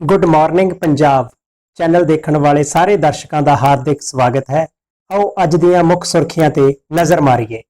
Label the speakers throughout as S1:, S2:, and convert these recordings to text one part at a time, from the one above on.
S1: Good morning Punjab channel ਦੇਖਣ ਵਾਲੇ ਸਾਰੇ ਦਰਸ਼ਕਾਂ ਦਾ ਹਾਰਦਿਕ ਸਵਾਗਤ ਹੈ। ਆਓ ਅੱਜ ਦੀਆਂ ਮੁੱਖ ਸੁਰਖੀਆਂ ਤੇ ਨਜ਼ਰ ਮਾਰੀਏ।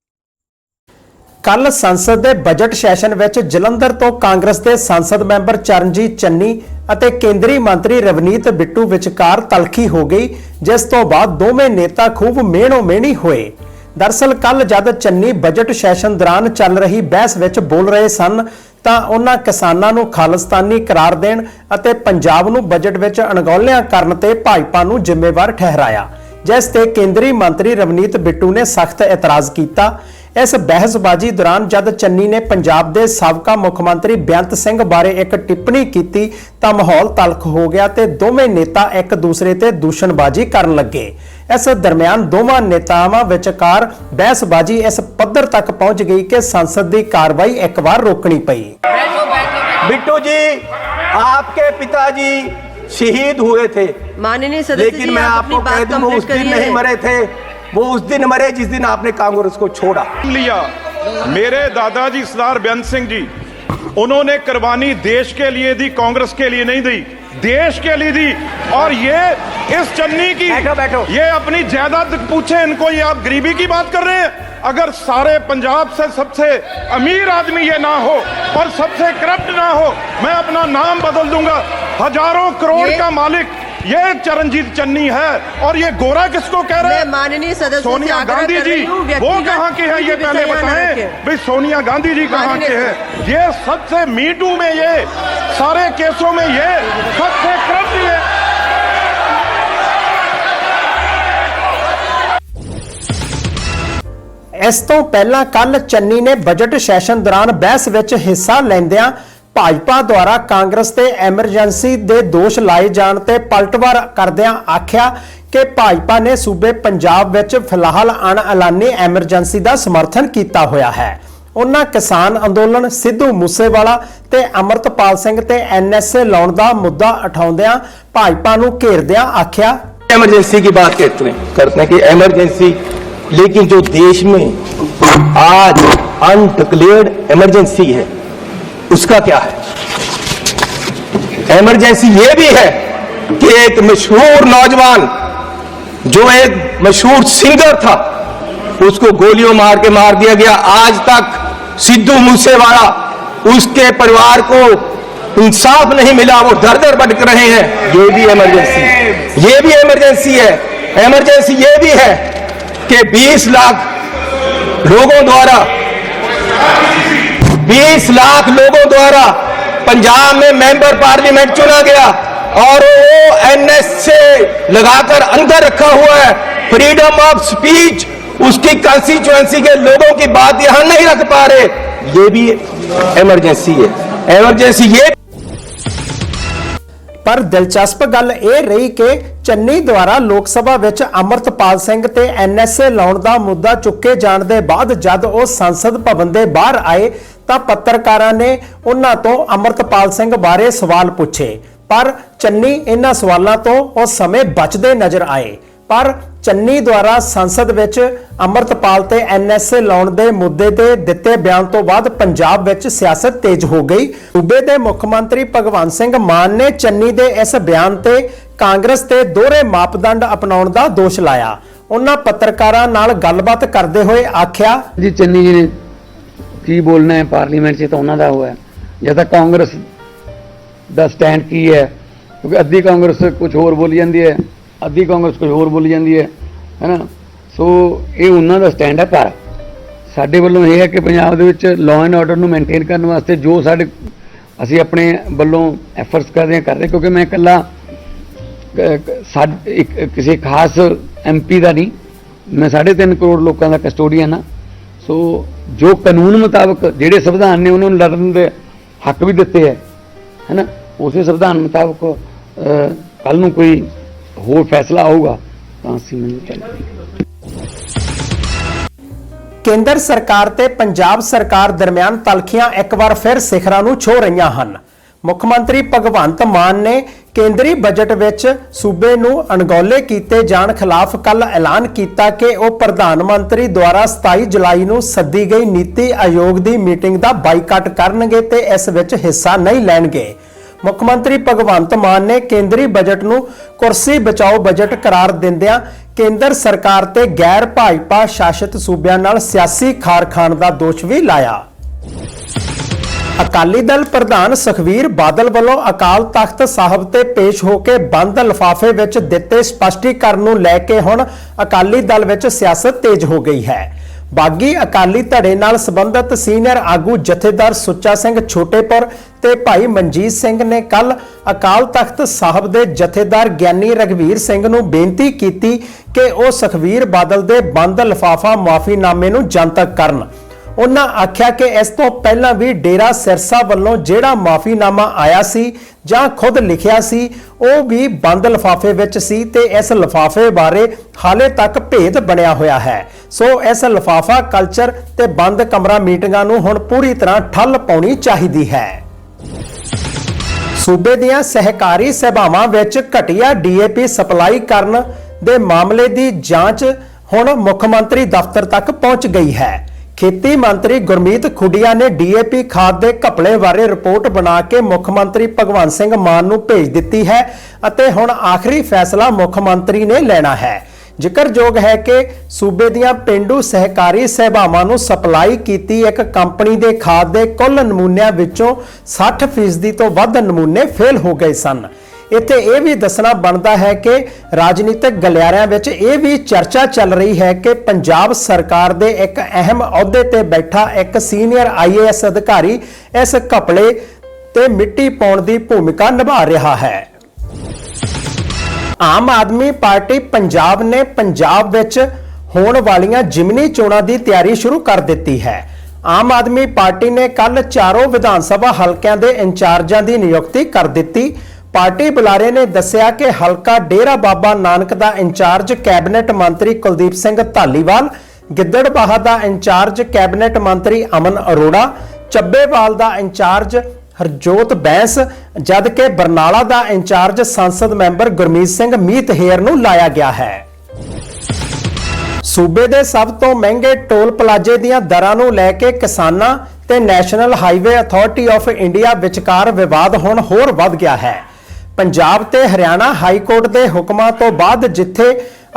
S1: ਕੱਲ ਸੰਸਦ ਦੇ ਬਜਟ ਸੈਸ਼ਨ ਵਿੱਚ ਜਲੰਧਰ ਤੋਂ ਕਾਂਗਰਸ ਦੇ ਸੰਸਦ ਮੈਂਬਰ ਚਰਨਜੀਤ ਚੰਨੀ ਅਤੇ ਕੇਂਦਰੀ ਮੰਤਰੀ ਰਵਨੀਤ ਬਿੱਟੂ ਵਿਚਕਾਰ ਤਲਖੀ ਹੋ ਗਈ, ਜਿਸ ਤੋਂ ਬਾਅਦ ਦੋਵੇਂ ਨੇਤਾ ਖੂਬ ਮਿਹਣੋ ਮਿਹਣੀ ਹੋਏ। ਦਰਸਲ ਕੱਲ ਜਦ ਚੰਨੀ ਬਜਟ ਸੈਸ਼ਨ ਦੌਰਾਨ ਚੱਲ ਰਹੀ ਬਹਿਸ ਵਿੱਚ ਬੋਲ ਰਹੇ ਸਨ ਤਾਂ ਉਹਨਾਂ ਕਿਸਾਨਾਂ ਨੂੰ ਖਾਲਿਸਤਾਨੀ ਕਰਾਰ ਦੇਣ ਅਤੇ ਪੰਜਾਬ ਨੂੰ ਬਜਟ ਵਿੱਚ ਅਣਗੌਲਿਆਂ ਕਰਨ ਤੇ ਭਾਜਪਾ ਨੂੰ ਜ਼ਿੰਮੇਵਾਰ ਠਹਿਰਾਇਆ, ਜਿਸ ਤੇ ਕੇਂਦਰੀ ਮੰਤਰੀ ਰਵਨੀਤ ਬਿੱਟੂ ਨੇ ਸਖਤ ਇਤਰਾਜ਼ ਕੀਤਾ। ਇਸ ਬਹਿਸਬਾਜ਼ੀ ਦੌਰਾਨ ਜਦ ਚੰਨੀ ਨੇ ਪੰਜਾਬ ਦੇ ਸਾਬਕਾ ਮੁੱਖ ਮੰਤਰੀ ਬੇਅੰਤ ਸਿੰਘ ਬਾਰੇ ਇੱਕ ਟਿੱਪਣੀ ਕੀਤੀ ਤਾਂ ਮਾਹੌਲ ਤਲਖ ਹੋ ਗਿਆ ਤੇ ਦੋਵੇਂ ਨੇਤਾ ਇੱਕ ਦੂਸਰੇ ਤੇ ਦੂਸ਼ਣਬਾਜ਼ੀ ਕਰਨ ਲੱਗੇ। ਇਸ ਦਰਮਿਆਨ ਦੋਵਾਂ ਨੇਤਾਵਾਂ ਵਿਚਕਾਰ ਬਹਿਸਬਾਜ਼ੀ ਇਸ ਪੱਧਰ ਤੱਕ ਪਹੁੰਚ ਗਈ ਕਿ ਸੰਸਦ ਦੀ ਕਾਰਵਾਈ ਇੱਕ ਵਾਰ ਰੋਕਣੀ ਪਈ
S2: बिट्टू जी आपके पिताजी शहीद हुए थे
S3: माननीय सदस्य
S2: लेकिन
S3: जी
S2: मैं
S3: आप
S2: आपको
S3: अपनी
S2: कह
S3: बात
S2: दूं वो उस
S3: कंप्लीट
S2: दिन
S3: करिए
S2: नहीं मरे थे वो उस दिन मरे जिस दिन आपने कांग्रेस को छोड़ा
S4: लिया मेरे दादाजी सरदार बेअंत सिंह जी उन्होंने कुर्बानी देश के लिए दी कांग्रेस के लिए नहीं दी देश के लिए दी। और ये इस चन्नी की
S2: बैठो, बैठो।
S4: ये अपनी जायदाद पूछे इनको ये आप गरीबी की बात कर रहे हैं। अगर सारे पंजाब से सबसे अमीर आदमी ये ना हो और सबसे करप्ट ना हो मैं अपना नाम बदल दूँगा। हज़ारों करोड़ का मालिक ये चरणजीत चन्नी है और ये गोरा किसको कह रहे
S3: मैं
S4: हैं
S3: माननीय सदस्य से
S4: सोनिया
S3: आग्रह
S4: गांधी
S3: कर
S4: जी
S3: रही हूँ,
S4: वो
S3: व्यक्तिगत
S4: कहाँ के हैं ये
S3: कोई भी
S4: पहले
S3: विषय यहाँ न
S4: बताएं
S3: रखें।
S4: भाई सोनिया गांधी जी कहाँ के
S3: माननीय-
S4: हैं ये सबसे मीटू में ये सारे केसों में ये सबसे करप्ट ये
S1: ਇਸ ਤੋਂ ਪਹਿਲਾਂ ਕੱਲ ਚੰਨੀ ਨੇ ਬਜਟ ਸੈਸ਼ਨ ਦੌਰਾਨ ਬਹਿਸ ਵਿੱਚ ਹਿੱਸਾ ਲੈਂਦਿਆਂ ਭਾਜਪਾ ਦੁਆਰਾ ਕਾਂਗਰਸ ਤੇ ਐਮਰਜੈਂਸੀ ਦੇ ਦੋਸ਼ ਲਾਏ ਜਾਣ ਤੇ ਪਲਟਵਾਰ ਕਰਦਿਆਂ ਆਖਿਆ ਕਿ ਭਾਜਪਾ ਨੇ ਸੂਬੇ ਪੰਜਾਬ ਵਿੱਚ ਫਿਲਹਾਲ ਅਣਐਲਾਨੀ ਐਮਰਜੈਂਸੀ ਦਾ ਸਮਰਥਨ ਕੀਤਾ ਹੋਇਆ ਹੈ ਉਹਨਾਂ ਕਿਸਾਨ ਅੰਦੋਲਨ ਸਿੱਧੂ ਮੂਸੇਵਾਲਾ ਤੇ ਅਮਰਤਪਾਲ ਸਿੰਘ ਤੇ ਐਨਐਸਏ ਲਾਉਣ ਦਾ ਮੁੱਦਾ ਉਠਾਉਂਦਿਆਂ ਭਾਜਪਾ ਨੂੰ ਘੇਰਦਿਆਂ ਆਖਿਆ
S2: इमरजेंसी की बात कहते हैं करते हैं कि इमरजेंसी लेकिन जो देश में आज अनडिक्लेयर्ड इमरजेंसी है उसका क्या है? इमरजेंसी ये भी है कि एक मशहूर नौजवान, जो एक मशहूर सिंगर था, उसको गोलियों मार के मार दिया गया। आज तक सिद्धू मूसेवाला उसके परिवार को इंसाफ नहीं मिला, वो दर दर भटक रहे हैं। ये भी इमरजेंसी ये भी इमरजेंसी है। इमरजेंसी ये भी है कि 20 लाख लोगों द्वारा 20 लाख लोगों द्वारा पंजाब में मेंबर पार्लियामेंट चुना गया और वो एनएस से लगाकर अंदर रखा हुआ है फ्रीडम ऑफ स्पीच उसकी कंस्टिट्यूएंसी के लोगों की बात यहां नहीं रख पा रहे ये भी इमरजेंसी है इमरजेंसी ये
S1: ਪਰ ਦਿਲਚਸਪ ਗੱਲ ਇਹ ਰਹੀ ਕਿ ਚੰਨੀ ਦੁਆਰਾ ਲੋਕ ਸਭਾ ਵਿੱਚ ਅਮਰਤਪਾਲ ਸਿੰਘ ਤੇ ਐਨਐਸਏ ਲਾਉਣ ਦਾ ਮੁੱਦਾ ਚੁੱਕੇ ਜਾਣ ਦੇ ਬਾਅਦ ਜਦ ਉਹ ਸੰਸਦ ਭਵਨ ਦੇ ਬਾਹਰ ਆਏ ਤਾਂ ਪੱਤਰਕਾਰਾਂ ਨੇ ਉਹਨਾਂ ਤੋਂ ਅਮਰਤਪਾਲ ਸਿੰਘ ਬਾਰੇ ਸਵਾਲ ਪੁੱਛੇ। ਪਰ ਚੰਨੀ ਇਹਨਾਂ ਸਵਾਲਾਂ ਤੋਂ ਉਸ ਸਮੇਂ ਬਚਦੇ ਨਜ਼ਰ ਆਏ। ਪਰ ਚੰਨੀ ਦੁਆਰਾ ਸੰਸਦ ਵਿੱਚ ਅਮਰਤਪਾਲ ਤੇ ਐਨਐਸਏ ਲਾਉਣ ਦੇ ਮੁੱਦੇ ਤੇ ਦਿੱਤੇ ਬਿਆਨ ਤੋਂ ਬਾਅਦ ਪੰਜਾਬ ਵਿੱਚ ਸਿਆਸਤ ਤੇਜ਼ ਹੋ ਗਈ। ਸੂਬੇ ਦੇ ਮੁੱਖ ਮੰਤਰੀ ਭਗਵੰਤ ਸਿੰਘ ਮਾਨ ਨੇ ਚੰਨੀ ਦੇ ਇਸ ਬਿਆਨ ਤੇ ਕਾਂਗਰਸ ਤੇ ਦੋਹਰੇ ਮਾਪਦੰਡ ਅਪਣਾਉਣ ਦਾ ਦੋਸ਼ ਲਾਇਆ। ਉਹਨਾਂ ਪੱਤਰਕਾਰਾਂ ਨਾਲ ਗੱਲਬਾਤ ਕਰਦੇ ਹੋਏ ਆਖਿਆ,
S5: ਜੀ, ਚੰਨੀ ਜੀ ਨੇ ਕੀ ਬੋਲਣਾ ਹੈ ਪਾਰਲੀਮੈਂਟ 'ਚ ਤਾਂ ਉਹਨਾਂ ਦਾ ਹੋਇਆ। ਜਾਂ ਤਾਂ ਕਾਂਗਰਸ ਦਾ ਸਟੈਂਡ ਕੀ ਹੈ? ਕਿਉਂਕਿ ਅੱਧੀ ਕਾਂਗਰਸ ਕੁਝ ਹੋਰ ਬੋਲੀ ਜਾਂਦੀ ਹੈ, ਅੱਧੀ ਕਾਂਗਰਸ ਕੁਝ ਹੋਰ ਬੋਲੀ ਜਾਂਦੀ ਹੈ ਹੈਨਾ ਸੋ ਇਹ ਉਹਨਾਂ ਦਾ ਸਟੈਂਡ ਹੈ ਪਰ ਸਾਡੇ ਵੱਲੋਂ ਇਹ ਹੈ ਕਿ ਪੰਜਾਬ ਦੇ ਵਿੱਚ ਲਾਅ ਐਂਡ ਆਰਡਰ ਨੂੰ ਮੇਨਟੇਨ ਕਰਨ ਵਾਸਤੇ ਜੋ ਸਾਡੇ ਅਸੀਂ ਆਪਣੇ ਵੱਲੋਂ ਐਫਰਟਸ ਕਰਦੇ ਹਾਂ, ਕਰ ਰਹੇ ਕਿਉਂਕਿ ਮੈਂ ਇਕੱਲਾ, ਕ- ਇੱਕ, ਕਿਸੇ ਖਾਸ ਐਮਪੀ ਦਾ ਨਹੀਂ। ਮੈਂ 3.5 ਕਰੋੜ ਲੋਕਾਂ ਦਾ ਕਸਟੋਡੀਅਨ ਹਾਂ। ਸੋ ਜੋ ਕਾਨੂੰਨ ਮੁਤਾਬਕ ਜਿਹੜੇ ਸੰਵਿਧਾਨ ਨੇ ਉਹਨਾਂ ਨੂੰ ਲੜਨ ਦੇ ਹੱਕ ਵੀ ਦਿੱਤੇ ਹੈ, ਹੈਨਾ? ਉਸੇ ਸੰਵਿਧਾਨ ਮੁਤਾਬਕ ਕੱਲ ਨੂੰ ਕੋਈ ਹੋਰ ਫੈਸਲਾ ਆਊਗਾ, ਤਾਂ ਅਸੀਂ ਮੈਨੂੰ ਚੱਲਾਂਗੇ।
S1: ਕੇਂਦਰ ਸਰਕਾਰ ਤੇ ਪੰਜਾਬ ਸਰਕਾਰ ਦਰਮਿਆਨ ਤਲਖੀਆਂ ਇੱਕ ਵਾਰ ਫਿਰ ਸਿਖਰਾਂ ਨੂੰ ਛੋ ਰਹੀਆਂ ਹਨ। ਮੁੱਖ ਮੰਤਰੀ ਭਗਵੰਤ ਮਾਨ ਨੇ ਕੇਂਦਰੀ ਬਜਟ ਵਿੱਚ ਸੂਬੇ ਨੂੰ ਅਣਗੌਲੇ ਕੀਤੇ ਜਾਣ ਖਿਲਾਫ ਕੱਲ ਐਲਾਨ ਕੀਤਾ ਕਿ ਉਹ ਪ੍ਰਧਾਨ ਮੰਤਰੀ ਦੁਆਰਾ 27 ਜੁਲਾਈ ਨੂੰ ਸੱਦੀ ਗਈ ਨੀਤੀ ਆਯੋਗ ਦੀ ਮੀਟਿੰਗ ਦਾ ਬਾਈਕਾਟ ਕਰਨਗੇ ਤੇ ਇਸ ਵਿੱਚ ਹਿੱਸਾ ਨਹੀਂ ਲੈਣਗੇ। ਮੁੱਖ ਮੰਤਰੀ ਭਗਵੰਤ ਮਾਨ ਨੇ ਕੇਂਦਰੀ ਬਜਟ ਨੂੰ ਕੁਰਸੀ ਬਚਾਓ ਬਜਟ ਕਰਾਰ ਦਿੰਦਿਆਂ ਕੇਂਦਰ ਸਰਕਾਰ ਤੇ ਗੈਰ ਭਾਜਪਾ ਸ਼ਾਸਿਤ ਸੂਬਿਆਂ ਨਾਲ ਸਿਆਸੀ ਖਾਰਖਾਨ ਦਾ ਦੋਸ਼ ਵੀ ਲਾਇਆ। ਅਕਾਲੀ ਦਲ ਪ੍ਰਧਾਨ ਸੁਖਵੀਰ ਬਾਦਲ ਵੱਲੋਂ ਅਕਾਲ ਤਖਤ ਸਾਹਿਬ ਤੇ ਪੇਸ਼ ਹੋ ਕੇ ਬੰਦ ਲਿਫਾਫੇ ਵਿੱਚ ਦਿੱਤੇ ਸਪਸ਼ਟੀਕਰਨ ਨੂੰ ਲੈ ਕੇ ਹੁਣ ਅਕਾਲੀ ਦਲ ਵਿੱਚ ਸਿਆਸਤ ਤੇਜ਼ ਹੋ ਗਈ ਹੈ। ਬਾਗੀ ਅਕਾਲੀ ਧੜੇ ਨਾਲ ਸੰਬੰਧਿਤ ਸੀਨੀਅਰ ਆਗੂ ਜਥੇਦਾਰ ਸੁੱਚਾ ਸਿੰਘ ਛੋਟੇਪੁਰ ਤੇ ਭਾਈ ਮਨਜੀਤ ਸਿੰਘ ਨੇ ਕੱਲ ਅਕਾਲ ਤਖਤ ਸਾਹਿਬ ਦੇ ਜਥੇਦਾਰ ਗਿਆਨੀ ਰਗਵੀਰ ਸਿੰਘ ਨੂੰ ਬੇਨਤੀ ਕੀਤੀ ਕਿ ਉਹ ਸੁਖਵੀਰ ਬਾਦਲ ਦੇ ਬੰਦ ਲਿਫਾਫਾ ਮਾਫੀਨਾਮੇ ਨੂੰ ਜਨਤਕ ਕਰਨ। ਉਹਨਾਂ ਆਖਿਆ ਕਿ ਇਸ ਤੋਂ ਪਹਿਲਾਂ ਵੀ ਡੇਰਾ ਸਿਰਸਾ ਵੱਲੋਂ ਜਿਹੜਾ ਮਾਫੀਨਾਮਾ ਆਇਆ ਸੀ ਜਾਂ ਖੁਦ ਲਿਖਿਆ ਸੀ, ਉਹ ਵੀ ਬੰਦ ਲਿਫਾਫੇ ਵਿੱਚ ਸੀ ਤੇ ਇਸ ਲਿਫਾਫੇ ਬਾਰੇ ਹਾਲੇ ਤੱਕ ਭੇਦ ਬਣਿਆ ਹੋਇਆ ਹੈ। ਸੋ ਇਸ ਲਿਫਾਫਾ ਕਲਚਰ ਤੇ ਬੰਦ ਕਮਰਾ ਮੀਟਿੰਗਾਂ ਨੂੰ ਹੁਣ ਪੂਰੀ ਤਰ੍ਹਾਂ ਠੱਲ ਪਾਉਣੀ ਚਾਹੀਦੀ ਹੈ। ਸੂਬੇ ਦੀਆਂ ਸਹਿਕਾਰੀ ਸਭਾਵਾਂ ਵਿੱਚ ਘਟੀਆ ਡੀਏਪੀ ਸਪਲਾਈ ਕਰਨ ਦੇ ਮਾਮਲੇ ਦੀ ਜਾਂਚ ਹੁਣ ਮੁੱਖ ਮੰਤਰੀ ਦਫ਼ਤਰ ਤੱਕ ਪਹੁੰਚ ਗਈ ਹੈ। ਖੇਤੀ ਮੰਤਰੀ ਗੁਰਮੀਤ ਖੁੱਡੀਆ ਨੇ ਡੀਏਪੀ ਖਾਦ ਦੇ ਘਪਲੇ ਬਾਰੇ ਰਿਪੋਰਟ ਬਣਾ ਕੇ ਮੁੱਖ ਮੰਤਰੀ ਭਗਵੰਤ ਸਿੰਘ ਮਾਨ ਨੂੰ ਭੇਜ ਦਿੱਤੀ ਹੈ ਅਤੇ ਹੁਣ ਆਖਰੀ ਫੈਸਲਾ ਮੁੱਖ ਮੰਤਰੀ ਨੇ ਲੈਣਾ ਹੈ। ਜ਼ਿਕਰਯੋਗ ਹੈ ਕਿ ਸੂਬੇ ਦੀਆਂ ਪਿੰਡੂ ਸਹਿਕਾਰੀ ਸਭਾਵਾਂ ਨੂੰ ਸਪਲਾਈ ਕੀਤੀ ਇੱਕ ਕੰਪਨੀ ਦੇ ਖਾਦ ਦੇ ਕੁੱਲ ਨਮੂਨਿਆਂ ਵਿੱਚੋਂ 60% ਤੋਂ ਵੱਧ ਨਮੂਨੇ ਫੇਲ ਹੋ ਗਏ ਸਨ। ਇੱਥੇ ਇਹ ਵੀ ਦੱਸਣਾ ਬਣਦਾ ਹੈ ਕਿ ਰਾਜਨੀਤਿਕ ਗਲਿਆਰਿਆਂ ਵਿੱਚ ਇਹ ਵੀ ਚਰਚਾ ਚੱਲ ਰਹੀ ਹੈ ਕਿ ਪੰਜਾਬ ਸਰਕਾਰ ਦੇ ਇੱਕ ਅਹਿਮ ਅਹੁਦੇ ਤੇ ਬੈਠਾ ਇੱਕ ਸੀਨੀਅਰ ਆਈਏਐਸ ਅਧਿਕਾਰੀ ਇਸ ਘਪਲੇ ਤੇ ਮਿੱਟੀ ਪਾਉਣ ਦੀ ਭੂਮਿਕਾ ਨਿਭਾ ਰਿਹਾ ਹੈ। ਆਮ ਆਦਮੀ ਪਾਰਟੀ ਪੰਜਾਬ ਨੇ ਪੰਜਾਬ ਵਿੱਚ ਹੋਣ ਵਾਲੀਆਂ ਜਿਮਨੀ ਚੋਣਾਂ ਦੀ ਤਿਆਰੀ ਸ਼ੁਰੂ ਕਰ ਦਿੱਤੀ ਹੈ। ਆਮ ਆਦਮੀ ਪਾਰਟੀ ਨੇ ਕੱਲ ਚਾਰੋਂ ਵਿਧਾਨ ਸਭਾ ਹਲਕਿਆਂ ਦੇ ਇੰਚਾਰਜਾਂ ਦੀ ਨਿਯੁਕਤੀ ਕਰ ਦਿੱਤੀ। ਪਾਰਟੀ ਬੁਲਾਰੇ ਨੇ ਦੱਸਿਆ ਕਿ ਹਲਕਾ ਡੇਰਾ ਬਾਬਾ ਨਾਨਕ ਦਾ ਇੰਚਾਰਜ ਕੈਬਨਿਟ ਮੰਤਰੀ ਕੁਲਦੀਪ ਸਿੰਘ ਧਾਲੀਵਾਲ, ਗਿੱਦੜਬਾਹਾ ਦਾ ਇੰਚਾਰਜ ਕੈਬਨਿਟ ਮੰਤਰੀ ਅਮਨ ਅਰੋੜਾ, ਚੱਬੇਵਾਲ ਦਾ ਇੰਚਾਰਜ ਹਰਜੋਤ ਬੈਂਸ ਜਦ ਕਿ ਬਰਨਾਲਾ ਦਾ ਇੰਚਾਰਜ ਸੰਸਦ ਮੈਂਬਰ ਗੁਰਮੀਤ ਸਿੰਘ ਮੀਤ ਹੇਰ ਨੂੰ ਲਾਇਆ ਗਿਆ ਹੈ। ਸੂਬੇ ਦੇ ਸਭ ਤੋਂ ਮਹਿੰਗੇ ਟੋਲ ਪਲਾਜ਼ੇ ਦੀਆਂ ਦਰਾਂ ਨੂੰ ਲੈ ਕੇ ਕਿਸਾਨਾਂ ਤੇ national highway authority of India ਵਿਚਕਾਰ ਵਿਵਾਦ ਹੁਣ ਹੋਰ ਵੱਧ ਗਿਆ ਹੈ। ਪੰਜਾਬ ਤੇ ਹਰਿਆਣਾ ਹਾਈ ਕੋਰਟ ਦੇ ਹੁਕਮਾਂ ਤੋਂ ਬਾਅਦ ਜਿੱਥੇ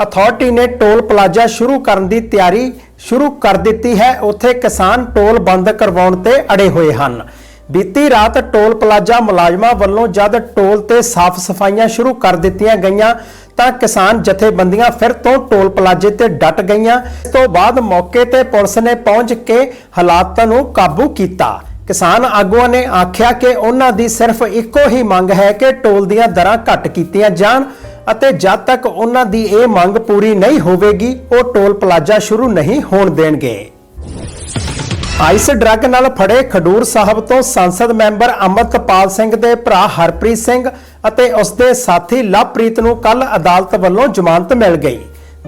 S1: ਅਥਾਰਟੀ ਨੇ ਟੋਲ ਪਲਾਜ਼ਾ ਸ਼ੁਰੂ ਕਰਨ ਦੀ ਤਿਆਰੀ ਸ਼ੁਰੂ ਕਰ ਦਿੱਤੀ ਹੈ, ਉੱਥੇ ਕਿਸਾਨ ਟੋਲ ਬੰਦ ਕਰਵਾਉਣ ਤੇ ਅੜੇ ਹੋਏ ਹਨ। ਬੀਤੀ ਰਾਤ ਟੋਲ ਪਲਾਜ਼ਾ ਮੁਲਾਜ਼ਮਾਂ ਵੱਲੋਂ ਜਦ ਟੋਲ ਤੇ ਸਾਫ਼ ਸਫਾਈਆਂ ਸ਼ੁਰੂ ਕਰ ਦਿੱਤੀਆਂ ਗਈਆਂ, ਤਾਂ ਕਿਸਾਨ ਜਥੇਬੰਦੀਆਂ ਫਿਰ ਤੋਂ ਟੋਲ ਪਲਾਜ਼ੇ ਤੇ ਡਟ ਗਈਆਂ। ਇਸ ਤੋਂ ਬਾਅਦ ਮੌਕੇ ਤੇ ਪੁਲਿਸ ਨੇ ਪਹੁੰਚ ਕੇ ਹਾਲਾਤਾਂ ਨੂੰ ਕਾਬੂ ਕੀਤਾ। ਕਿਸਾਨ ਆਗੂਆਂ ਨੇ ਆਖਿਆ ਕਿ ਉਹਨਾਂ ਦੀ ਸਿਰਫ ਇੱਕੋ ਹੀ ਮੰਗ ਹੈ ਕਿ ਟੋਲ ਦੀਆਂ ਦਰਾਂ ਘੱਟ ਕੀਤੀਆਂ ਜਾਣ ਅਤੇ ਜਦ ਤੱਕ ਉਹਨਾਂ ਦੀ ਇਹ ਮੰਗ ਪੂਰੀ ਨਹੀਂ ਹੋਵੇਗੀ, ਉਹ ਟੋਲ ਪਲਾਜ਼ਾ ਸ਼ੁਰੂ ਨਹੀਂ ਹੋਣ ਦੇਣਗੇ। ਆਈਸ ਡਰੱਗ ਨਾਲ ਫੜੇ ਖਡੂਰ ਸਾਹਿਬ ਤੋਂ ਸੰਸਦ ਮੈਂਬਰ ਅਮਰਤਪਾਲ ਸਿੰਘ ਦੇ ਭਰਾ ਹਰਪ੍ਰੀਤ ਸਿੰਘ ਅਤੇ ਉਸ ਦੇ ਸਾਥੀ ਲਵਪ੍ਰੀਤ ਨੂੰ ਕੱਲ ਅਦਾਲਤ ਵੱਲੋਂ ਜ਼ਮਾਨਤ ਮਿਲ ਗਈ।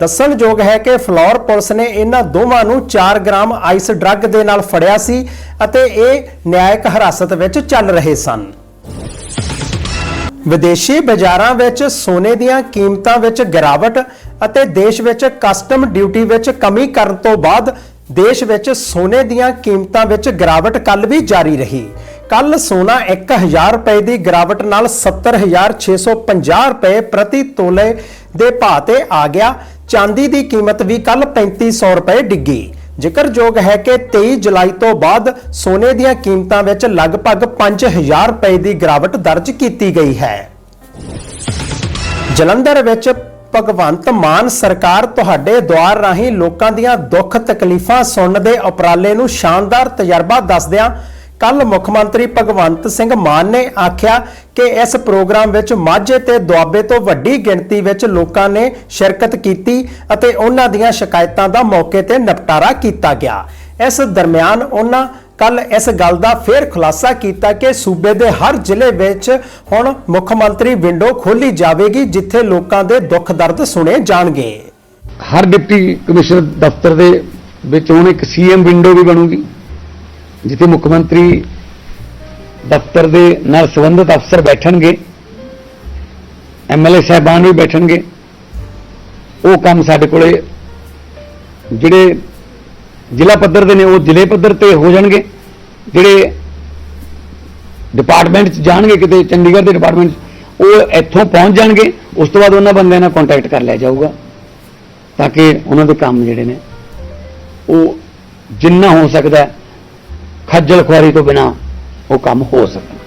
S1: ਦੱਸਣਯੋਗ ਹੈ ਕਿ ਫਲੋਰ ਪੁਲਿਸ ਨੇ ਇਹਨਾਂ ਦੋਵਾਂ ਨੂੰ 4 ਗ੍ਰਾਮ ਆਈਸ ਡਰੱਗ ਦੇ ਨਾਲ ਫੜਿਆ ਸੀ ਅਤੇ ਇਹ ਨਿਆਇਕ ਹਿਰਾਸਤ ਵਿੱਚ ਚੱਲ ਰਹੇ ਸਨ। ਵਿਦੇਸ਼ੀ ਬਾਜ਼ਾਰਾਂ ਵਿੱਚ ਸੋਨੇ ਦੀਆਂ ਕੀਮਤਾਂ ਵਿੱਚ ਗਿਰਾਵਟ ਅਤੇ ਦੇਸ਼ ਵਿੱਚ ਕਸਟਮ ਡਿਊਟੀ ਵਿੱਚ ਕਮੀ ਕਰਨ ਤੋਂ ਬਾਅਦ ਦੇਸ਼ ਵਿੱਚ ਸੋਨੇ ਦੀਆਂ ਕੀਮਤਾਂ ਵਿੱਚ ਗਿਰਾਵਟ ਕੱਲ ਵੀ ਜਾਰੀ ਰਹੀ। ਕੱਲ ਸੋਨਾ 1000 ਰੁਪਏ ਦੀ ਗਿਰਾਵਟ ਨਾਲ 70650 ਰੁਪਏ ਪ੍ਰਤੀ ਤੋਲੇ ਦੇ ਭਾਅ ਤੇ ਆ ਗਿਆ ਚਾਂਦੀ ਦੀ ਕੀਮਤ ਵੀ ਕੱਲ 3500 ਰੁਪਏ ਡਿੱਗੀ। ਜ਼ਿਕਰਯੋਗ ਹੈ ਕਿ 23 ਜੁਲਾਈ ਤੋਂ ਬਾਅਦ ਸੋਨੇ ਦੀਆਂ ਕੀਮਤਾਂ ਵਿੱਚ ਲਗਭਗ 5000 ਰੁਪਏ ਦੀ ਗਿਰਾਵਟ ਦਰਜ ਕੀਤੀ ਗਈ ਹੈ। ਜਲੰਧਰ ਵਿੱਚ ਭਗਵੰਤ ਮਾਨ ਸਰਕਾਰ ਤੁਹਾਡੇ ਦੁਆਰ ਰਾਹੀਂ ਲੋਕਾਂ ਦੀਆਂ ਦੁੱਖ ਤਕਲੀਫਾਂ ਸੁਣਨ ਦੇ ਉਪਰਾਲੇ ਨੂੰ ਸ਼ਾਨਦਾਰ ਤਜਰਬਾ ਦੱਸਦਿਆਂ ਕੱਲ ਮੁੱਖ ਮੰਤਰੀ ਭਗਵੰਤ ਸਿੰਘ ਮਾਨ ਨੇ ਆਖਿਆ ਕਿ ਇਸ ਪ੍ਰੋਗਰਾਮ ਵਿੱਚ ਮਾਝੇ ਤੇ ਦੁਆਬੇ ਤੋਂ ਵੱਡੀ ਗਿਣਤੀ ਵਿੱਚ ਲੋਕਾਂ ਨੇ ਸ਼ਿਰਕਤ ਕੀਤੀ ਅਤੇ ਉਹਨਾਂ ਦੀਆਂ ਸ਼ਿਕਾਇਤਾਂ ਦਾ ਮੌਕੇ ਤੇ ਨਿਪਟਾਰਾ ਕੀਤਾ ਗਿਆ। ਇਸ ਦਰਮਿਆਨ ਉਹਨਾਂ ਕੱਲ ਇਸ ਗੱਲ ਦਾ ਫੇਰ ਖੁਲਾਸਾ ਕੀਤਾ ਕਿ ਸੂਬੇ ਦੇ ਹਰ ਜ਼ਿਲ੍ਹੇ ਵਿੱਚ ਹੁਣ ਮੁੱਖ ਮੰਤਰੀ ਵਿੰਡੋ ਖੋਲੀ ਜਾਵੇਗੀ, ਜਿੱਥੇ ਲੋਕਾਂ ਦੇ ਦੁੱਖ ਦਰਦ ਸੁਣੇ ਜਾਣਗੇ।
S5: ਹਰ ਡਿਪਟੀ ਕਮਿਸ਼ਨਰ ਦਫ਼ਤਰ ਦੇ ਵਿੱਚ ਹੁਣ ਇੱਕ ਸੀਐਮ ਵਿੰਡੋ ਵੀ ਬਣੂਗੀ। ਜਿੱਥੇ ਮੁੱਖ ਮੰਤਰੀ ਦਫ਼ਤਰ ਦੇ ਨਾਲ ਸੰਬੰਧਿਤ ਅਫਸਰ ਬੈਠਣਗੇ ਐਮਐਲਏ ਸਾਹਿਬਾਨ ਵੀ ਬੈਠਣਗੇ, ਉਹ ਕੰਮ ਸਾਡੇ ਕੋਲੇ ਜਿਹੜੇ ਜ਼ਿਲ੍ਹਾ ਪੱਧਰ ਦੇ ਨੇ, ਉਹ ਜ਼ਿਲ੍ਹੇ ਪੱਧਰ ਤੇ ਹੋ ਜਾਣਗੇ, ਜਿਹੜੇ ਡਿਪਾਰਟਮੈਂਟ 'ਚ ਜਾਣਗੇ, ਕਿਤੇ ਚੰਡੀਗੜ੍ਹ ਦੇ ਡਿਪਾਰਟਮੈਂਟ 'ਚ, ਉਹ ਇੱਥੋਂ ਪਹੁੰਚ ਜਾਣਗੇ, ਉਸ ਤੋਂ ਬਾਅਦ ਉਹਨਾਂ ਬੰਦਿਆਂ ਨਾਲ ਕੰਟੈਕਟ ਕਰ ਲਿਆ ਜਾਊਗਾ, ਤਾਂ ਕਿ ਉਹਨਾਂ ਦੇ ਕੰਮ ਜਿਹੜੇ ਨੇ, ਉਹ ਜਿੰਨਾ ਹੋ ਸਕਦਾ ਖੱਜਲ ਖੁਆਰੀ ਤੋਂ ਬਿਨਾ ਉਹ ਕੰਮ ਹੋ ਸਕਣ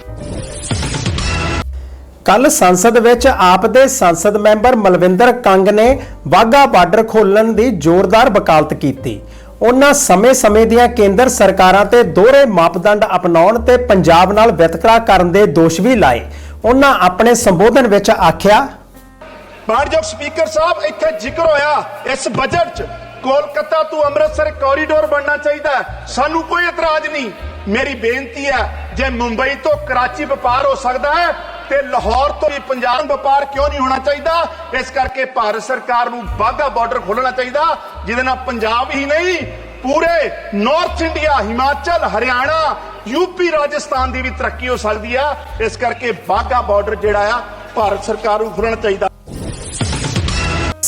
S1: ਕੱਲ ਸੰਸਦ ਵਿੱਚ ਆਪ ਦੇ ਸੰਸਦ ਮੈਂਬਰ ਮਲਵਿੰਦਰ ਕੰਗ ਨੇ ਵਾਹਗਾ ਬਾਰਡਰ ਖੋਲਣ ਦੀ ਜ਼ੋਰਦਾਰ ਵਕਾਲਤ ਕੀਤੀ। ਉਹਨਾਂ ਸਮੇਂ-ਸਮੇਂ ਦੀਆਂ ਕੇਂਦਰ ਸਰਕਾਰਾਂ ਤੇ ਦੋਹਰੇ ਮਾਪਦੰਡ ਅਪਣਾਉਣ ਤੇ ਪੰਜਾਬ ਨਾਲ ਵਿਤਕਰਾ ਕਰਨ ਦੇ ਦੋਸ਼ ਵੀ ਲਾਏ। ਉਹਨਾਂ ਆਪਣੇ ਸੰਬੋਧਨ ਵਿੱਚ ਆਖਿਆ
S3: ਮਾਨਯੋਗ ਸਪੀਕਰ ਸਾਹਿਬ ਇੱਥੇ ਜ਼ਿਕਰ ਹੋਇਆ ਇਸ ਬਜਟ 'ਚ। ਕੋਲਕਾਤਾ ਤੋਂ ਅੰਮ੍ਰਿਤਸਰ ਕੋਰੀਡੋਰ ਬਣਨਾ ਚਾਹੀਦਾ ਸਾਨੂੰ ਕੋਈ ਇਤਰਾਜ਼ ਨਹੀਂ। ਮੇਰੀ ਬੇਨਤੀ ਹੈ, ਜੇ ਮੁੰਬਈ ਤੋਂ ਕਰਾਚੀ ਵਪਾਰ ਹੋ ਸਕਦਾ ਹੈ, ਤੇ ਲਾਹੌਰ ਤੋਂ ਵੀ ਪੰਜਾਬ ਵਪਾਰ ਕਿਉਂ ਨਹੀਂ ਹੋਣਾ ਚਾਹੀਦਾ? ਇਸ ਕਰਕੇ ਭਾਰਤ ਸਰਕਾਰ ਨੂੰ ਬਾਗਾ ਬਾਰਡਰ ਖੋਲਣਾ ਚਾਹੀਦਾ, ਜਿਹਦੇ ਨਾਲ ਪੰਜਾਬ ਹੀ ਨਹੀਂ, ਪੂਰੇ north India Himachal Haryana UP Rajasthan ਦੀ ਵੀ ਤਰੱਕੀ ਹੋ ਸਕਦੀ ਆ। ਇਸ ਕਰਕੇ ਬਾਗਾ ਬਾਰਡਰ ਜਿਹੜਾ ਆ, ਭਾਰਤ ਸਰਕਾਰ ਨੂੰ ਖੋਲਣਾ ਚਾਹੀਦਾ।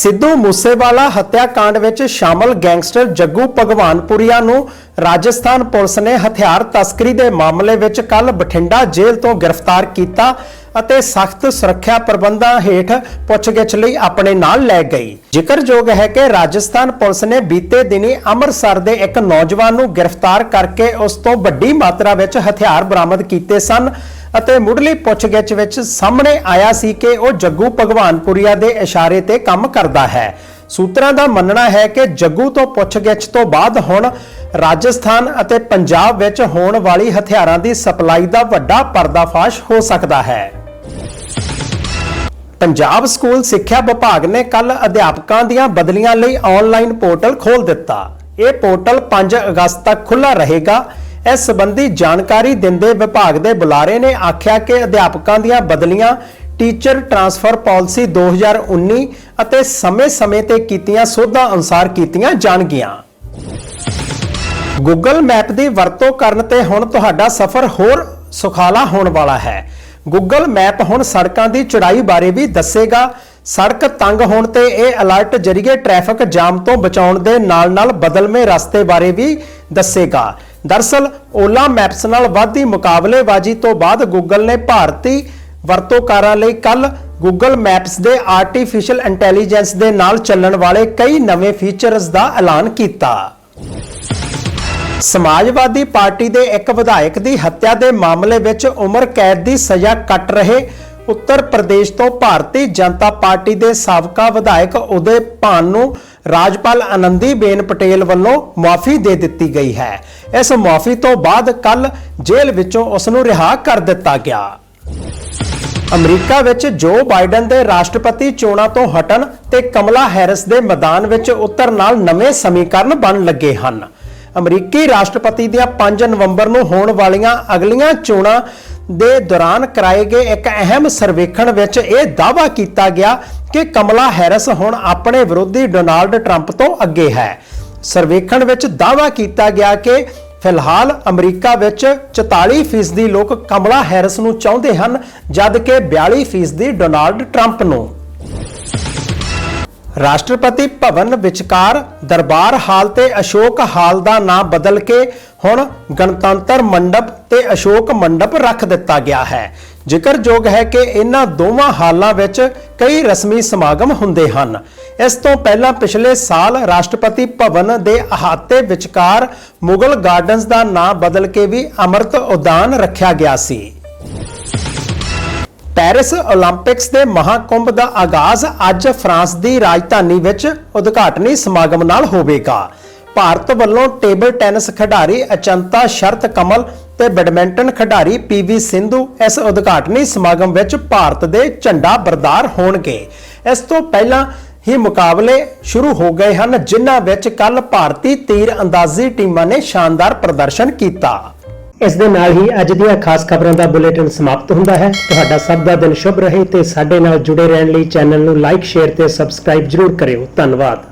S1: ਸਿੱਧੂ ਮੂਸੇਵਾਲਾ ਹੱਤਿਆਕਾਂਡ ਵਿੱਚ ਸ਼ਾਮਲ ਗੈਂਗਸਟਰ ਜੱਗੂ ਭਗਵਾਨਪੁਰੀਆ ਨੂੰ ਰਾਜਸਥਾਨ ਪੁਲਿਸ ਨੇ ਹਥਿਆਰ ਤਸਕਰੀ ਦੇ ਮਾਮਲੇ ਵਿੱਚ ਕੱਲ ਬਠਿੰਡਾ ਜੇਲ੍ਹ ਤੋਂ ਗ੍ਰਿਫਤਾਰ ਕੀਤਾ ਅਤੇ ਸਖਤ ਸੁਰੱਖਿਆ ਪ੍ਰਬੰਧਾਂ ਹੇਠ ਪੁੱਛਗਿੱਛ ਲਈ ਆਪਣੇ ਨਾਲ ਲੈ ਗਈ। ਜ਼ਿਕਰਯੋਗ ਹੈ ਕਿ ਰਾਜਸਥਾਨ ਪੁਲਿਸ ਨੇ ਬੀਤੇ ਦਿਨੀ ਅੰਮ੍ਰਿਤਸਰ ਦੇ ਇੱਕ ਨੌਜਵਾਨ ਨੂੰ ਗ੍ਰਿਫਤਾਰ ਕਰਕੇ ਉਸ ਤੋਂ ਵੱਡੀ ਮਾਤਰਾ ਵਿੱਚ ਹਥਿਆਰ ਬਰਾਮਦ ਕੀਤੇ ਸਨ। ਅਤੇ ਮੁੱਢਲੀ ਪੁੱਛਗਿੱਛ ਵਿੱਚ ਸਾਹਮਣੇ ਆਇਆ ਸੀ ਕਿ ਉਹ ਜੱਗੂ ਭਗਵਾਨਪੁਰੀਆ ਦੇ ਇਸ਼ਾਰੇ ਤੇ ਕੰਮ ਕਰਦਾ ਹੈ। ਸੂਤਰਾਂ ਦਾ ਮੰਨਣਾ ਹੈ ਕਿ ਜੱਗੂ ਤੋਂ ਪੁੱਛਗਿੱਛ ਤੋਂ ਬਾਅਦ ਹੁਣ ਰਾਜਸਥਾਨ ਅਤੇ ਪੰਜਾਬ ਵਿੱਚ ਹੋਣ ਵਾਲੀ ਹਥਿਆਰਾਂ ਦੀ ਸਪਲਾਈ ਦਾ ਵੱਡਾ ਪਰਦਾਫਾਸ਼ ਹੋ ਸਕਦਾ ਹੈ। ਪੰਜਾਬ ਸਕੂਲ ਸਿੱਖਿਆ ਵਿਭਾਗ ਨੇ ਕੱਲ ਅਧਿਆਪਕਾਂ ਦੀਆਂ ਬਦਲੀਆਂ ਲਈ ਆਨਲਾਈਨ ਪੋਰਟਲ ਖੋਲ੍ਹ ਦਿੱਤਾ। ਇਹ ਪੋਰਟਲ 5 ਅਗਸਤ ਤੱਕ ਖੁੱਲ੍ਹਾ ਰਹੇਗਾ। ਇਸ ਸੰਬੰਧੀ ਜਾਣਕਾਰੀ ਦਿੰਦੇ ਵਿਭਾਗ ਦੇ ਬੁਲਾਰੇ ਨੇ ਆਖਿਆ ਕਿ ਅਧਿਆਪਕਾਂ ਦੀਆਂ ਬਦਲੀਆਂ ਟੀਚਰ ਟਰਾਂਸਫਰ ਪਾਲਿਸੀ 2019 ਅਤੇ ਸਮੇਂ-ਸਮੇਂ ਤੇ ਕੀਤੀਆਂ ਸੋਧਾਂ ਅਨੁਸਾਰ ਕੀਤੀਆਂ ਜਾਣਗੀਆਂ। ਗੂਗਲ ਮੈਪ ਦੀ ਵਰਤੋਂ ਕਰਨ ਤੇ ਹੁਣ ਤੁਹਾਡਾ ਸਫ਼ਰ ਹੋਰ ਸੁਖਾਲਾ ਹੋਣ ਵਾਲਾ ਹੈ। ਗੂਗਲ ਮੈਪ ਹੁਣ ਸੜਕਾਂ ਦੀ ਚੌੜਾਈ ਬਾਰੇ ਵੀ ਦੱਸੇਗਾ। ਸੜਕ ਤੰਗ ਹੋਣ ਤੇ ਇਹ ਅਲਰਟ ਜਰੀਏ ਟ੍ਰੈਫਿਕ ਜਾਮ ਤੋਂ ਬਚਾਉਣ ਦੇ ਨਾਲ-ਨਾਲ ਬਦਲਵੇਂ ਰਸਤੇ ਬਾਰੇ ਵੀ ਦੱਸੇਗਾ। ਦਰਸਲ, ਓਲਾ ਮੈਪਸ ਨਾਲ ਵਾਧੀ ਮੁਕਾਬਲੇਬਾਜ਼ੀ ਤੋਂ ਬਾਅਦ ਗੂਗਲ ਨੇ ਭਾਰਤੀ ਵਰਤੋਂਕਾਰਾਂ ਲਈ ਕੱਲ ਗੂਗਲ ਮੈਪਸ ਦੇ ਆਰਟੀਫੀਸ਼ੀਅਲ ਇੰਟੈਲੀਜੈਂਸ ਦੇ ਨਾਲ ਚੱਲਣ ਵਾਲੇ ਕਈ ਨਵੇਂ ਫੀਚਰਸ ਦਾ ਐਲਾਨ ਕੀਤਾ। ਸਮਾਜਵਾਦੀ ਪਾਰਟੀ ਦੇ ਇੱਕ ਵਿਧਾਇਕ ਦੀ ਹੱਤਿਆ ਦੇ ਮਾਮਲੇ ਵਿੱਚ ਉਮਰ ਕੈਦ ਦੀ ਸਜ਼ਾ ਕੱਟ ਰਹੇ ਉੱਤਰ ਪ੍ਰਦੇਸ਼ ਤੋਂ ਭਾਰਤੀ ਜਨਤਾ ਪਾਰਟੀ ਦੇ ਸਾਬਕਾ ਵਿਧਾਇਕ ਉਦੇ ਭਾਨ ਨੂੰ ਰਾਜਪਾਲ ਆਨੰਦੀਬੇਨ ਪਟੇਲ ਵੱਲੋਂ ਮਾਫੀ ਦੇ ਦਿੱਤੀ ਗਈ ਹੈ। ਇਸ ਮਾਫੀ ਤੋਂ ਬਾਅਦ ਕੱਲ ਜੇਲ੍ਹ ਵਿੱਚੋਂ ਉਸ ਨੂੰ ਰਿਹਾ ਕਰ ਦਿੱਤਾ ਗਿਆ। ਅਮਰੀਕਾ ਵਿੱਚ ਜੋ ਬਾਈਡਨ ਦੇ ਰਾਸ਼ਟਰਪਤੀ ਚੋਣਾਂ ਤੋਂ ਹਟਣ ਤੇ ਕਮਲਾ ਹੈਰਿਸ ਦੇ ਮੈਦਾਨ ਵਿੱਚ ਉਤਰ ਨਾਲ ਨਵੇਂ ਸਮੀਕਰਨ ਬਣ ਲੱਗੇ ਹਨ। ਅਮਰੀਕੀ ਰਾਸ਼ਟਰਪਤੀ ਦੀਆਂ 5 ਨਵੰਬਰ ਨੂੰ ਹੋਣ ਵਾਲੀਆਂ ਅਗਲੀਆਂ ਚੋਣਾਂ ਦੇ ਦੌਰਾਨ ਕਰਾਏ ਗਏ ਇੱਕ ਅਹਿਮ ਸਰਵੇਖਣ ਵਿੱਚ ਇਹ ਦਾਅਵਾ ਕੀਤਾ ਗਿਆ ਕਿ ਕਮਲਾ ਹੈਰਿਸ ਹੁਣ ਆਪਣੇ ਵਿਰੋਧੀ ਡੋਨਾਲਡ ਟਰੰਪ ਤੋਂ ਅੱਗੇ ਹੈ। ਸਰਵੇਖਣ ਵਿੱਚ ਦਾਅਵਾ ਕੀਤਾ ਗਿਆ ਕਿ ਫਿਲਹਾਲ ਅਮਰੀਕਾ ਵਿੱਚ 44% ਲੋਕ ਕਮਲਾ ਹੈਰਿਸ ਨੂੰ ਚਾਹੁੰਦੇ ਹਨ ਜਦਕਿ 42% ਡੋਨਾਲਡ ਟਰੰਪ ਨੂੰ। ਰਾਸ਼ਟਰਪਤੀ ਭਵਨ ਵਿਚਕਾਰ ਦਰਬਾਰ ਹਾਲ ਤੇ ਅਸ਼ੋਕ ਹਾਲ ਦਾ ਨਾਂ ਬਦਲ ਕੇ ਹੁਣ ਗਣਤੰਤਰ ਮੰਡਪ ਤੇ ਅਸ਼ੋਕ ਮੰਡਪ ਰੱਖ ਦਿੱਤਾ ਗਿਆ ਹੈ। ਜ਼ਿਕਰਯੋਗ ਹੈ ਕਿ ਇਹਨਾਂ ਦੋਵਾਂ ਹਾਲਾਂ ਵਿੱਚ ਕਈ ਰਸਮੀ ਸਮਾਗਮ ਹੁੰਦੇ ਹਨ। ਇਸ ਤੋਂ ਪਹਿਲਾਂ ਪਿਛਲੇ ਸਾਲ ਰਾਸ਼ਟਰਪਤੀ ਭਵਨ ਦੇ ਅਹਾਤੇ ਵਿਚਕਾਰ ਮੁਗਲ ਗਾਰਡਨਸ ਦਾ ਨਾਂ ਬਦਲ ਕੇ ਵੀ ਅਮਰਤ ਉਦਾਨ ਰੱਖਿਆ ਗਿਆ ਸੀ। ਪੈਰਿਸ 올림픽ਸ ਦੇ ਮਹਾਕੁੰਭ ਦਾ ਆਗਾਜ਼ ਅੱਜ ਫਰਾਂਸ ਦੀ ਰਾਜਧਾਨੀ ਵਿੱਚ ਉਦਘਾਟਨੀ ਸਮਾਗਮ ਨਾਲ ਹੋਵੇਗਾ। ਭਾਰਤ ਵੱਲੋਂ ਟੇਬਲ ਟੈਨਿਸ ਖਿਡਾਰੀ ਅਚੰਤਾ ਸ਼ਰਤ ਕਮਲ ਤੇ ਬੈਡਮਿੰਟਨ ਖਿਡਾਰੀ ਪੀਵੀ ਸਿੰਧੂ ਇਸ ਉਦਘਾਟਨੀ ਸਮਾਗਮ ਵਿੱਚ ਭਾਰਤ ਦੇ ਝੰਡਾ ਬਰਦਾਰ ਹੋਣਗੇ। ਇਸ ਤੋਂ ਪਹਿਲਾਂ ਹੀ ਮੁਕਾਬਲੇ ਸ਼ੁਰੂ ਹੋ ਗਏ ਹਨ, ਜਿਨ੍ਹਾਂ ਵਿੱਚ ਕੱਲ ਭਾਰਤੀ ਤੀਰ ਅੰਦਾਜ਼ੀ ਟੀਮਾਂ ਨੇ ਸ਼ਾਨਦਾਰ ਪ੍ਰਦਰਸ਼ਨ ਕੀਤਾ। ਇਸ ਦੇ ਨਾਲ ਹੀ ਅੱਜ ਦੀਆਂ ਖਾਸ ਖਬਰਾਂ ਦਾ ਬੁਲੇਟਿਨ ਸਮਾਪਤ ਹੁੰਦਾ ਹੈ। ਤੁਹਾਡਾ ਸਭ ਦਾ ਦਿਨ ਸ਼ੁਭ ਰਹੇ ਤੇ ਸਾਡੇ ਨਾਲ ਜੁੜੇ ਰਹਿਣ ਲਈ ਚੈਨਲ ਨੂੰ ਲਾਈਕ, ਸ਼ੇਅਰ ਤੇ ਸਬਸਕ੍ਰਾਈਬ ਜਰੂਰ ਕਰਿਓ। ਧੰਨਵਾਦ।